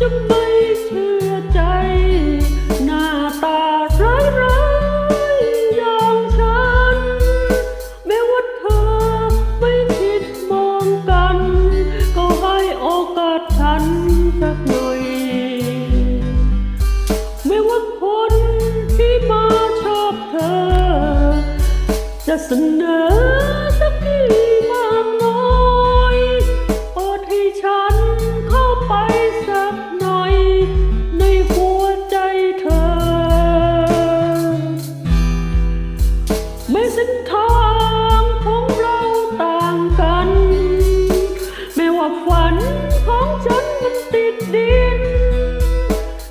to my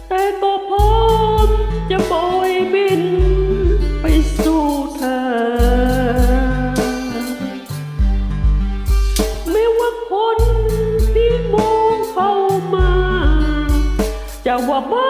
แต่ก็พร้อมจะปล่บิน ไปสู่เธอ ไม่ว่าคนที่มองเข้ามา จะว่าบ้า